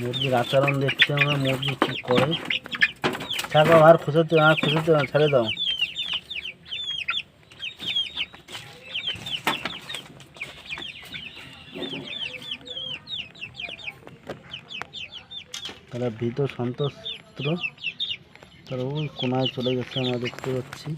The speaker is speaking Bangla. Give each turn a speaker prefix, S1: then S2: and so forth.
S1: মুরগির আচরণ দেখতে আমরা মুরগি কী করে? থাকো আর খুঁজতে আর খুঁজতে না, ছেড়ে দাও। তারা ভীত সন্ত্রস্ত তারা ওই কোনায় চলে গেছে আমরা দেখতে পাচ্ছি।